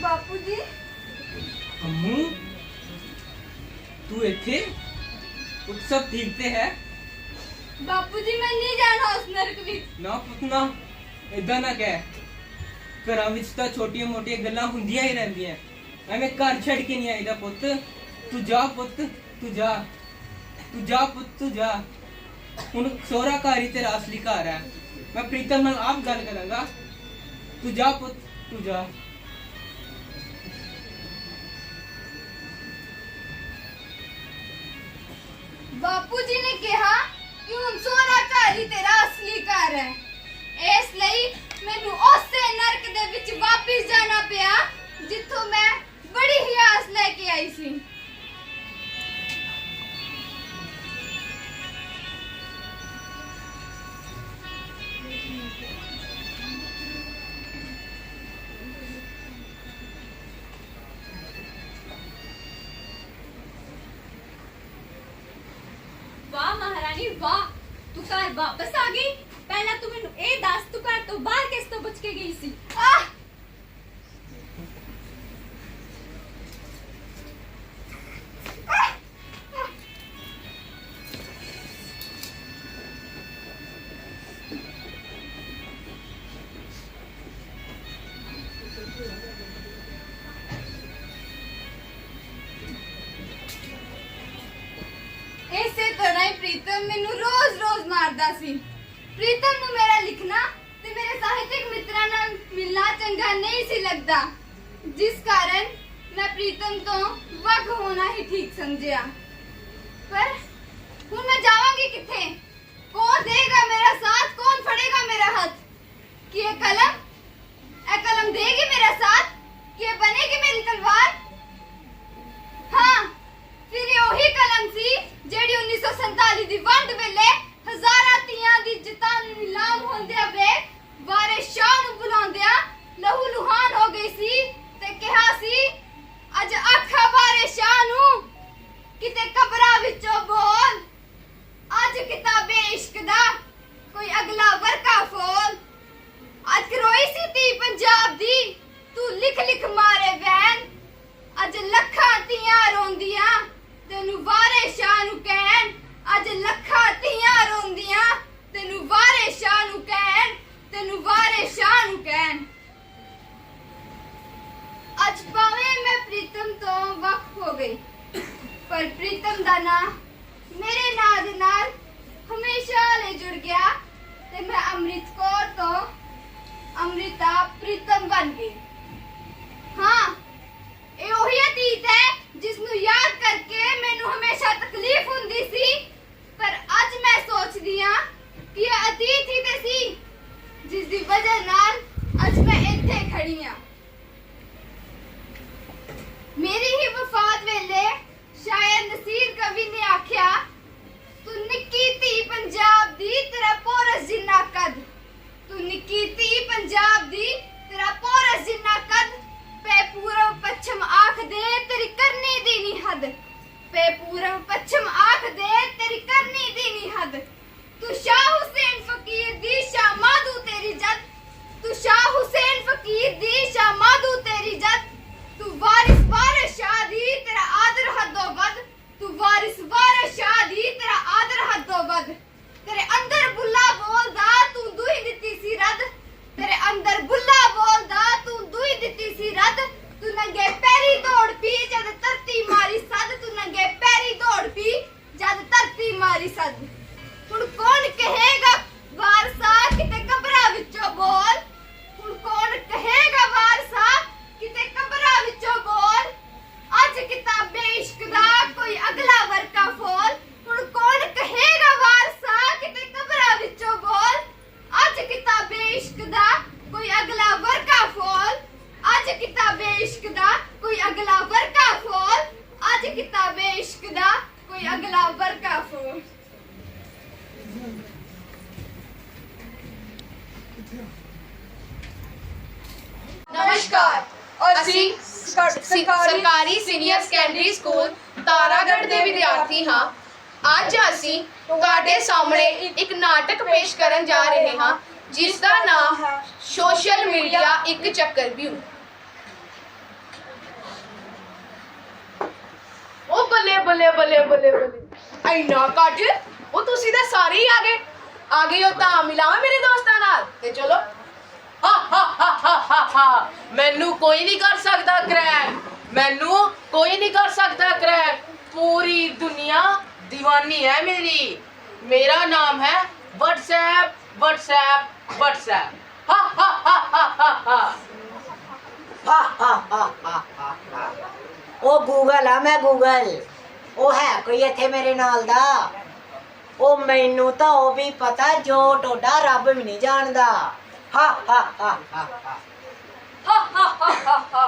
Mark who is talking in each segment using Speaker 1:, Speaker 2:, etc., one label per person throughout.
Speaker 1: ਬਾਪੂ ਜੀ
Speaker 2: ਅੰਮੂ ਤੂੰ ਇੱਥੇ ਉੱਠ ਸਭ ਠੀਕ ਤੇ ਹੈ
Speaker 1: ਬਾਪੂ ਜੀ ਮੈਂ ਨਹੀਂ ਜਾਣਾ ਉਸ ਨਰਕ ਵਿੱਚ
Speaker 2: ਨਾ ਪੁੱਤ ਨਾ ਏਦਾਂ ਨਾ ਕਹਿ ਘਰਾਂ ਵਿੱਚ ਤਾਂ ਛੋਟੀਆਂ ਮੋਟੀਆਂ ਗੱਲਾਂ ਹੁੰਦੀਆਂ ਹੀ ਰਹਿੰਦੀਆਂ ਐਵੇਂ ਘਰ ਛੱਡ ਕੇ ਨਹੀਂ ਆਈਦਾ ਪੁੱਤ ਤੂੰ ਜਾ ਪੁੱਤ ਤੂੰ ਜਾ ਤੂੰ ਜਾ ਪੁੱਤ, ਤੂੰ ਜਾ। ਹੁਣ ਸੋਹਰਾ ਘਰ ਹੀ ਤੇਰਾ ਅਸਲੀ ਘਰ ਹੈ। ਮੈਂ ਪ੍ਰੀਤਮ ਨਾਲ ਆਪ ਗੱਲ ਕਰਾਂਗਾ। ਤੂੰ ਜਾ ਪੁੱਤ, ਤੂੰ ਜਾ।
Speaker 1: ਬਾਪੂ ਜੀ ਨੇ ਕਿਹਾ ਕਿ ਹੁਣ ਸੋਹਰਾ ਘਰ ਹੀ ਤੇਰਾ ਅਸਲੀ ਘਰ ਹੈ। ਇਸ ਲਈ ਮੈਨੂੰ ਉਸੇ ਨਰਕ ਦੇ ਵਿੱਚ ਵਾਪਸ ਜਾਣਾ ਪਿਆ, ਜਿੱਥੋਂ ਮੈਂ ਬੜੀ ਹੀ ਆਸ ਲੈ ਕੇ ਆਈ ਸੀ।
Speaker 3: ਘਰ ਵਾਪਸ ਆ ਗਈ? ਪਹਿਲਾਂ ਤੂੰ ਮੈਨੂੰ ਇਹ ਦੱਸ, ਤੂੰ ਘਰ ਤੋਂ ਬਾਹਰ ਕਿਸ ਤੋਂ ਬਚ ਕੇ ਗਈ ਸੀ?
Speaker 1: ਆਹ! ਰੋਜ਼-ਰੋਜ਼ ਸੀ। ਪ੍ਰੀਤਮ ਨੂੰ ਮੇਰਾ ਲਿਖਣਾ ਤੇ ਮੇਰੇ ਸਾਹਿਤਿਕ ਮਿੱਤਰਾਂ ਨਾਲ ਮਿਲਣਾ ਚੰਗਾ ਨਹੀਂ ਸੀ ਲੱਗਦਾ। ਜਿਸ ਕਾਰਨ ਮੈਂ ਪ੍ਰੀਤਮ ਤੋਂ ਵੱਖ ਹੋਣਾ ਹੀ ਠੀਕ ਸਮਝਿਆ। ਪਰ ਹੁਣ ਮੈਂ ਜਾਵਾਂਗੀ ਕਿੱਥੇ? ਕੌਣ ਦੇਗਾ ਮੇਰਾ ਸਾਥ, ਕੌਣ ਫੜੇਗਾ ਮੇਰਾ ਹੱਥ? ਕੀ ਇਹ ਕਲਮ? ਇਹ ਕਲਮ ਦੇਗੀ ਮੇਰਾ ਸਾਥ? ਕੀ ਇਹ ਬਣੇਗੀ ਮੇਰੀ ਤਲਵਾਰ? ਹਾਂ, ਫਿਰ ਇਹ ਉਹੀ ਕਲਮ ਸੀ ਜਿਹੜੀ 1947 ਦੀ ਵੰਡ ਵੇਲੇ ਧੀਆਂ ਨੂੰ ਨਿਲਾਮ ਹੁੰਦਿਆਂ ਵੇ ਵਾਰੇ ਸ਼ਾਹ ਨੂੰ ਬੁਲਾਉਂਦਿਆਂ ਲਹੂ ਲੁਹਾਨ ਹੋ ਗਈ ਸੀ ਤੇ ਕਿਹਾ ਸੀ, ਅੱਜ ਆਖਾ ਵਾਰੇ ਸ਼ਾਹ ਨੂੰ, ਕਿਤੇ ਕਬਰਾਂ ਵਿੱਚੋਂ ਬੋਲ। ਅੱਜ ਕਿਤਾਬੇ ਇਸ਼ਕ ਦਾ ਕੋਈ ਅਗਲਾ ਦਾ ਨਾਂ ਮੇਰੇ ਨਾਂ ਦੇ ਨਾਲ ਹਮੇਸ਼ਾ ਲਈ ਜੁੜ ਗਿਆ ਤੇ ਮੈਂ ਅੰਮ੍ਰਿਤ ਕੌਰ ਤੋਂ ਅੰਮ੍ਰਿਤਾ ਪ੍ਰੀਤਮ ਬਣ ਗਈ। ਹਾਂ, ਇਹ ਉਹੀ ਅਤੀਤ ਹੈ ਜਿਸ ਨੂੰ ਯਾਦ ਕਰਕੇ ਮੈਨੂੰ ਹਮੇਸ਼ਾ ਤਕਲੀਫ ਹੁੰਦੀ ਸੀ। ਪਰ ਅੱਜ ਮੈਂ ਸੋਚਦੀ ਹਾਂ ਕਿ ਇਹ ਅਤੀਤ ਹੀ ਤੇ ਸੀ ਜਿਸ ਦੀ ਵਜ੍ਹਾ ਨਾਲ ਅੱਜ ਮੈਂ ਇੱਥੇ ਖੜੀ ਹਾਂ ਮੇਰੀ ਹੀ ਵਫਾਤ ਵੇਲੇ ਸ਼ਾਇਰ ਨਸੀਰ ਕਵੀ ਨੇ ਆਖਿਆ ਤੂੰ ਨਿੱਕੀ ਧੀ ਪੰਜਾਬ ਦੀ ਤੇਰਾ ਪੋਰਸ ਜਿੰਨਾ ਕੱਦ। ਤੂੰ ਨਿੱਕੀ ਧੀ ਪੰਜਾਬ ਦੀ, ਤੇਰਾ ਪੋਰਸ ਜਿੰਨਾ ਕੱਦ। ਪੇ ਪੂਰਬ ਪੱਛਮ ਆਖ ਦੇ, ਤੇਰੀ ਕਰਨੀ ਦੀ ਨਹੀਂ ਹੱਦ। ਪੇ ਪੂਰਬ ਪੱਛਮ ਆਖ ਦੇ ਤੇਰੀ ਕਰਨੀ ਦੀ ਨਹੀਂ ਹੱਦ ਤੂੰ ਸ਼ਾਹ ਹੁਸੈਨ ਫਕੀਰ ਦੀ ਸ਼ਾਹ ਮਾਧੂ ਤੇਰੀ ਜਦ ਤੂੰ ਸ਼ਾਹ ਹੁਸੈਨ ਫਕੀਰ ਦੀ ਸ਼ਾਹ ਮਾਧੂ ਤੇਰੀ ਜਦ ਤੂੰ ਵਾਰਿਸ ਵਾਰਿਸ ਸ਼ਾਹ ਦੀ ਤੇਰਾ ਆਦਰ ਹੱਦੋਂ ਵੱਧ ਤੂੰ ਵਾਰਿਸ ਵਾਰਿਸ ਸ਼ਾਹ ਦੀ ਤੇਰਾ ਆਦਰ ਹੱਦੋਂ ਵੱਧ ਤੇਰੇ ਅੰਦਰ ਬੁੱਲਾ ਬੋਲਦਾ ਤੂੰ ਦੂਈ ਦਿੱਤੀ ਸੀ ਰੱਦ ਤੇਰੇ ਅੰਦਰ ਬੁੱਲਾ ਬੋਲਦਾ ਤੂੰ ਦੂਈ ਦਿੱਤੀ ਸੀ ਰੱਦ ਤੂੰ ਨੰਗੇ ਪੈਰੀ ਦੌੜ ਪੀ ਜਦ ਧਰਤੀ ਮਾਰੀ ਸੱਦ ਤੂੰ ਨੰਗੇ ਪੈਰੀ ਦੌੜ ਪੀ ਜਦ ਧਰਤੀ ਮਾਰੀ ਸੱਦ ਹੁਣ ਕੌਣ ਕਹੇਗਾ ਵਾਰਸਾ ਕਿਤੇ ਕਬਰਾਂ ਵਿੱਚੋਂ ਬੋਲ ਹੁਣ ਕੌਣ ਕਹੇਗਾ ਵਾਰਸਾ ਕਿਤੇ ਕਬਰਾਂ ਵਿੱਚੋਂ ਬੋਲ ਅੱਜ ਕਿਤਾਬੇ ਇਸ਼ਕ ਦਾ ਕੋਈ ਅਗਲਾ ਵਰਕਾ ਫੋਲ ਹੁਣ ਕੌਣ ਕਹੇਗਾ ਵਾਰਸਾ ਕਿਤੇ ਕਬਰਾਂ ਵਿੱਚੋਂ ਬੋਲ ਅੱਜ ਕਿਤਾਬੇ ਇਸ਼ਕ ਦਾ ਕੋਈ ਅਗਲਾ ਵਰਕਾ ਫੋਲ ਅੱਜ ਕਿਤਾਬੇ ਇਸ਼ਕ ਦਾ ਕੋਈ ਅਗਲਾ ਵਰਕਾ ਫੋਲ ਅੱਜ ਕਿਤਾਬੇ ਇਸ਼ਕ ਦਾ ਕੋਈ ਅਗਲਾ ਵਰਕਾ ਫੋਲ
Speaker 4: ਨਮਸਕਾਰ। ਅਸੀਂ ਸਰ- ਸਰਕਾਰੀ ਸੀਨੀਅਰ ਸੈਕੰਡਰੀ ਸਕੂਲ ਤਾਰਾਗੜ੍ਹ ਦੇ ਵਿਦਿਆਰਥੀ ਹਾਂ। ਅੱਜ ਅਸੀਂ ਤੁਹਾਡੇ ਸਾਹਮਣੇ ਇੱਕ ਨਾਟਕ ਪੇਸ਼ ਕਰਨ ਜਾ ਰਹੇ ਹਾਂ ਜਿਸ ਦਾ ਨਾਮ ਹੈ ਸੋਸ਼ਲ ਮੀਡੀਆ ਇੱਕ ਚੱਕਰ ਵਿਊ। ਉਹ ਬੱਲੇ ਬੱਲੇ ਬੱਲੇ ਬੱਲੇ ਬੱਲੇ। ਐਨਾ ਕੱਜ ਉਹ ਤੁਸੀਂ ਤਾਂ ਸਾਰੇ ਹੀ ਆ ਗਏ। ਆ ਗਈ ਹੋ ਤਾਂ ਮਿਲਾਵਾਂ ਮੇਰੇ ਦੋਸਤਾਂ ਨਾਲ ਤੇ ਚਲੋ
Speaker 5: ਹਾ ਹਾ ਹਾ ਹਾ ਮੈਨੂੰ ਕੋਈ ਨਹੀਂ ਕਰ ਸਕਦਾ ਕਰੈਕ ਮੈਨੂੰ ਕੋਈ ਨਹੀਂ ਕਰ ਸਕਦਾ ਕਰੈਕ ਪੂਰੀ ਦੁਨੀਆ دیਵਾਨੀ ਹੈ ਮੇਰੀ ਮੇਰਾ ਨਾਮ ਹੈ WhatsApp WhatsApp WhatsApp ਹਾ ਹਾ ਹਾ ਹਾ ਹਾ ਹਾ
Speaker 6: ਉਹ ਗੂਗਲ ਆ ਮੈਂ ਗੂਗਲ ਉਹ ਹੈ ਕੋਈ ਇੱਥੇ ਮੇਰੇ ਨਾਲ ਦਾ ਉਹ ਮੈਨੂੰ ਤਾਂ ਉਹ ਵੀ ਪਤਾ ਜੋ ਟੋਡਾ ਰੱਬ ਵੀ ਨਹੀਂ ਜਾਣਦਾ ਹਾ ਹਾ ਹਾ ਹਾ ਹਾ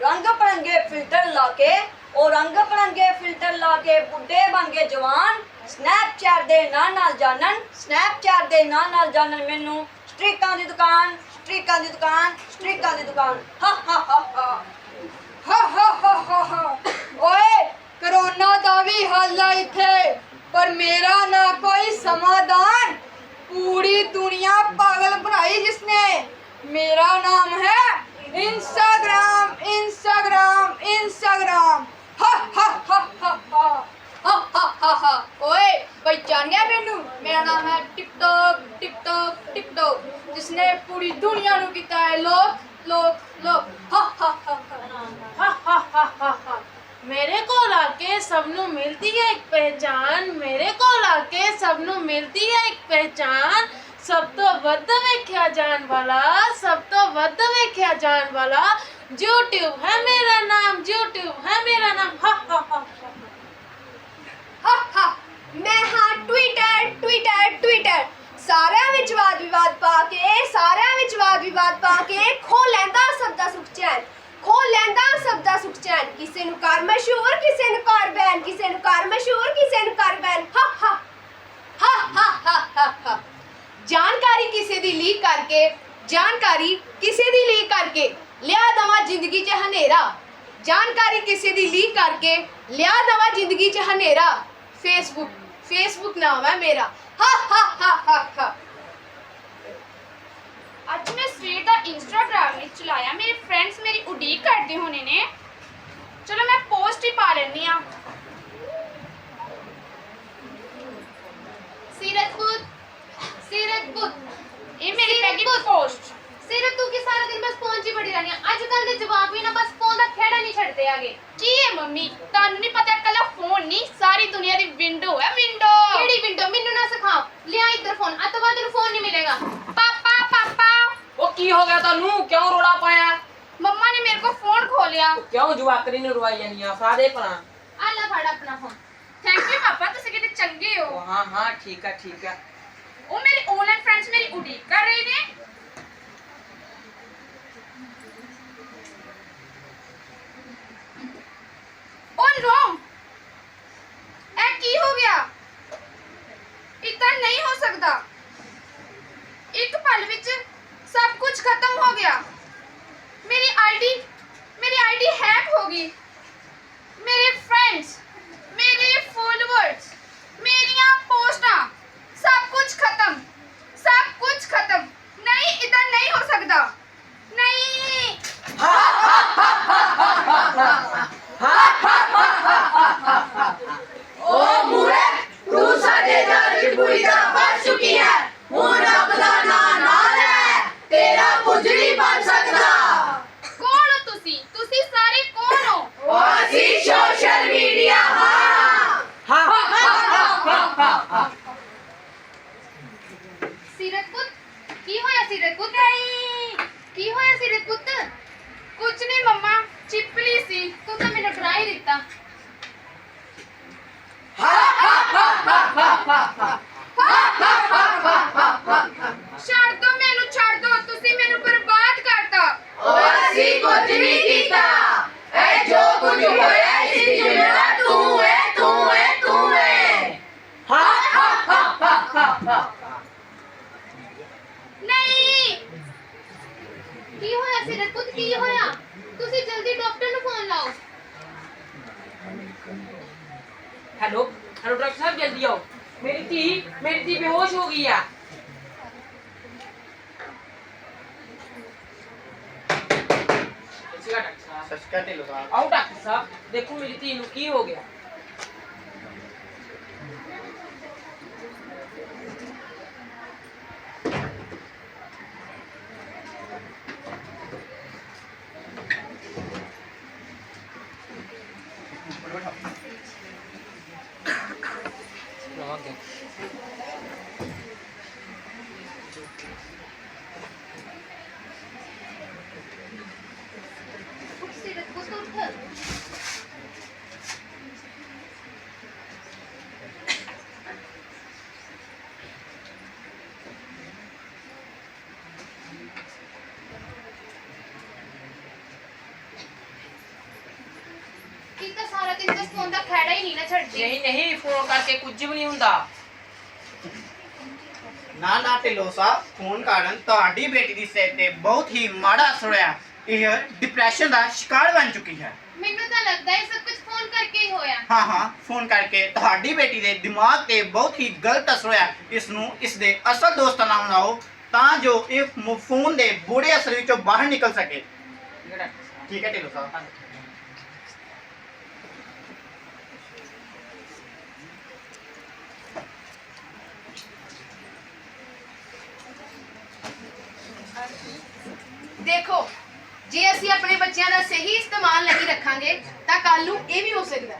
Speaker 7: ਰੰਗ ਪਰੰਗੇ ਫਿਲਟਰ ਲਾ ਕੇ ਉਹ ਰੰਗ ਪਰੰਗੇ ਫਿਲਟਰ ਲਾ ਕੇ ਬੁੱਢੇ ਬਣ ਗਏ ਜਵਾਨ ਸਨੈਪਚੈਟ ਦੇ ਨਾਂ ਨਾਲ ਜਾਣਨ ਸਨੈਪਚੈਟ ਦੇ ਨਾਂ ਨਾਲ ਜਾਣਨ ਮੈਨੂੰ ਸਟ੍ਰੀਕਾਂ ਦੀ ਦੁਕਾਨ ਸਟ੍ਰੀਕਾਂ ਦੀ ਦੁਕਾਨ ਸਟ੍ਰੀਕਾਂ ਦੀ ਦੁਕਾਨ ਹਾ ਹਾ ਹਾ ਹਾ
Speaker 1: ਹਾ ਹਾ ਹਾ ਹਾ ਹਾ ਓਏ ਕਰੋਨਾ ਦਾ ਵੀ ਹੱਲ ਆ ਪਰ ਮੇਰਾ ਨਾ ਕੋਈ ਸਮਾਧਾਨ ਪੂਰੀ ਦੁਨੀਆ ਪਾਗਲ ਬਣਾਈ ਜਿਸਨੇ ਮੇਰਾ ਨਾਮ ਹੈ ਇੰਸਟਾਗ੍ਰਾਮ ਇੰਸਟਾਗ੍ਰਾਮ ਇੰਸਟਾਗ੍ਰਾਮ ਹਾ ਹਾ ਹਾ ਹਾ ਹਾ ਹਾ ਹਾ ਹਾ ਹਾ ਓਏ ਪਹਿਚਾਨ ਗਿਆ ਮੈਨੂੰ ਮੇਰਾ ਨਾਮ ਹੈ ਟਿਕਟੋਕ ਟਿਕਟੋਕ ਟਿਕਟੋਕ ਜਿਸਨੇ ਪੂਰੀ ਦੁਨੀਆ ਨੂੰ ਕੀਤਾ ਹੈ ਲੋਕ ਲੋਕ ਲੋਕ ਹਾ ਹਾ ਹਾ ਹਾ
Speaker 5: ਹਾ ਹਾ ਹਾ मेरे को लाके सबनों मिलती है एक पहचान। मेरे को लाके सबनों
Speaker 1: मिलती है एक पहचान। सब तो वेख्या जान वाला, सब तो वेख्या जान वाला। यूट्यूब है मेरा नाम यूट्यूब है मेरा नाम। हा हा हा हा। मैं हाँ ट्विटर ट्विटर ट्विटर ਕਿਸੇ ਨੂੰ ਕਰ ਮਸ਼ਹੂਰ, ਕਿਸੇ ਨੂੰ ਕਰ ਬੈਨ, ਕਿਸੇ ਨੂੰ ਕਰ ਮਸ਼ਹੂਰ, ਕਿਸੇ ਨੂੰ ਕਰ ਬੈਨ। ਹਾ ਹਾ ਹਾ ਹਾ ਹਾ ਹਾ ਜਾਣਕਾਰੀ ਕਿਸੇ ਦੀ ਲੀਕ ਕਰਕੇ, ਜਾਣਕਾਰੀ ਕਿਸੇ ਦੀ ਲੀਕ ਕਰਕੇ ਲਿਆ ਦਵਾ ਜ਼ਿੰਦਗੀ 'ਚ ਹਨੇਰਾ। ਜਾਣਕਾਰੀ ਕਿਸੇ ਦੀ ਲੀਕ ਕਰਕੇ ਲਿਆ ਦਵਾ ਜ਼ਿੰਦਗੀ 'ਚ ਹਨੇਰਾ। ਫੇਸਬੁੱਕ ਫੇਸਬੁੱਕ ਨਾਮ ਹੈ ਮੇਰਾ। ਹਾ ਹਾ ਹਾ ਹਾ ਹਾ।
Speaker 8: ਅੱਜ ਮੈਂ ਸਵੇਰ ਦਾ ਇੰਸਟਾਗ੍ਰਾਮ ਨਹੀਂ ਚਲਾਇਆ। ਮੇਰੇ ਫਰੈਂਡਸ ਮੇਰੀ ਉਡੀਕ ਕਰਦੇ ਹੋਣੇ ਨੇ। ਚਲੋ ਮੈਂ ਪੋਸਟ ਹੀ ਪਾ ਲੈਣੀ ਆ
Speaker 1: ਸੀਰਤਪੁਰ ਸੀਰਤਪੁਰ
Speaker 8: ਇਹ ਮੇਰੀ ਪਹਿਲੀ ਪੋਸਟ।
Speaker 1: ਸੀਰਤ ਤੂੰ ਕੀ ਸਾਰਾ ਦਿਨ ਬਸ ਫੋਨ 'ਚ ਹੀ ਬੜੀ ਰਹਿੰਦੀ ਆ? ਅੱਜ ਕੱਲ ਦੇ ਜਵਾਬ ਵੀ ਨਾ ਬਸ ਫੋਨ ਦਾ ਖੇੜਾ ਨਹੀਂ ਛੱਡਦੇ ਆਗੇ
Speaker 8: ਕੀ ਹੈ ਮੰਮੀ? ਤੁਹਾਨੂੰ ਨਹੀਂ ਪਤਾ ਕੱਲਾ ਫੋਨ ਨਹੀਂ ਸਾਰੀ ਦੁਨੀਆ ਦੀ ਵਿੰਡੋ ਹੈ ਵਿੰਡੋ
Speaker 1: ਕਿਹੜੀ ਵਿੰਡੋ ਮੈਨੂੰ ਨਾ ਸਿਖਾ ਲਿਆ ਇੱਧਰ ਫੋਨ ਬਾਅਦ ਤੈਨੂੰ ਫੋਨ ਨਹੀਂ ਮਿਲੇਗਾ।
Speaker 8: ਪਾਪਾ ਪਾਪਾ।
Speaker 5: ਉਹ ਕੀ ਹੋ ਗਿਆ ਤੁਹਾਨੂੰ ਕਿਉਂ ਰੋਲਾ ਪਾਇਆ?
Speaker 8: ਮੰਮਾ ਨੇ ਮੇਰੇ ਕੋ ਖੋਲਿਆ।
Speaker 5: ਕਿਉਂ ਜਵਾਕਰੀ ਨੂੰ ਰਵਾਈ ਜਾਂਦੀਆਂ ਫਾਦੇ ਪਰਾਂ
Speaker 1: ਆ ਲੈ ਫੜ ਆਪਣਾ ਫੋਨ
Speaker 8: ਥੈਂਕ ਯੂ ਪਾਪਾ ਤੁਸੀਂ ਕਿਤੇ ਚੰਗੇ ਹੋ।
Speaker 5: ਹਾਂ ਹਾਂ ਠੀਕ ਆ ਠੀਕ ਆ।
Speaker 8: ਉਹ ਮੇਰੀ ਆਨਲਾਈਨ ਫਰੈਂਡਸ ਮੇਰੀ ਉਡੀਕ ਕਰ ਰਹੇ ਨੇ। Ik kraai hello
Speaker 1: hello doctor साहब जल्दी आओ मेरी
Speaker 5: धी मेरी धी बेहोश हो गई है ਡਾਕਟਰ ਸਾਹਿਬ ਆਓ ਡਾਕਟਰ ਸਾਹਿਬ ਦੇਖੋ ਮੇਰੀ ਧੀ ਨੂੰ ਕੀ ਹੋ ਗਿਆ
Speaker 8: ਹੀ ਨਹੀਂ
Speaker 5: ਨਹੀਂ ਨਹੀਂ ਫੋਨ ਕਰਕੇ ਕੁਝ ਵੀ ਨਹੀਂ ਹੁੰਦਾ।
Speaker 9: ਨਾ ਨਾ ਢਿੱਲੋਂ ਸਾਹਿਬ ਫੋਨ ਕਾਰਨ ਤੁਹਾਡੀ ਬੇਟੀ ਦੀ ਸਿਹਤ ਤੇ ਬਹੁਤ ਹੀ ਮਾੜਾ ਅਸਰ ਹੋਇਆ। ਇਹ ਡਿਪਰੈਸ਼ਨ ਦਾ ਸ਼ਿਕਾਰ ਬਣ ਚੁੱਕੀ ਹੈ।
Speaker 8: ਮੈਨੂੰ ਤਾਂ ਲੱਗਦਾ ਹੈ ਸਭ ਕੁਝ ਫੋਨ ਕਰਕੇ ਹੀ ਹੋਇਆ।
Speaker 9: ਹਾਂ ਹਾਂ ਫੋਨ ਕਰਕੇ ਤੁਹਾਡੀ ਬੇਟੀ ਦੇ ਦਿਮਾਗ ਤੇ ਬਹੁਤ ਹੀ ਗਲਤ ਅਸਰ ਹੋਇਆ। ਇਸ ਨੂੰ ਇਸ ਦੇ ਅਸਲ ਦੋਸਤਾਂ ਨਾਲ ਬਣਾਓ ਤਾਂ ਜੋ ਇਹ ਫੋਨ ਦੇ ਬੁਰੇ ਅਸਰ ਵਿੱਚੋਂ ਬਾਹਰ ਨਿਕਲ ਸਕੇ। ਠੀਕ ਹੈ ਢਿੱਲੋਂ
Speaker 8: ਦੇਖੋ, ਜੇ ਅਸੀਂ ਆਪਣੇ ਬੱਚਿਆਂ ਦਾ ਸਹੀ ਇਸਤੇਮਾਲ ਨਹੀਂ ਰੱਖਾਂਗੇ, ਤਾਂ ਕੱਲ ਨੂੰ ਇਹ ਵੀ ਹੋ ਸਕਦਾ।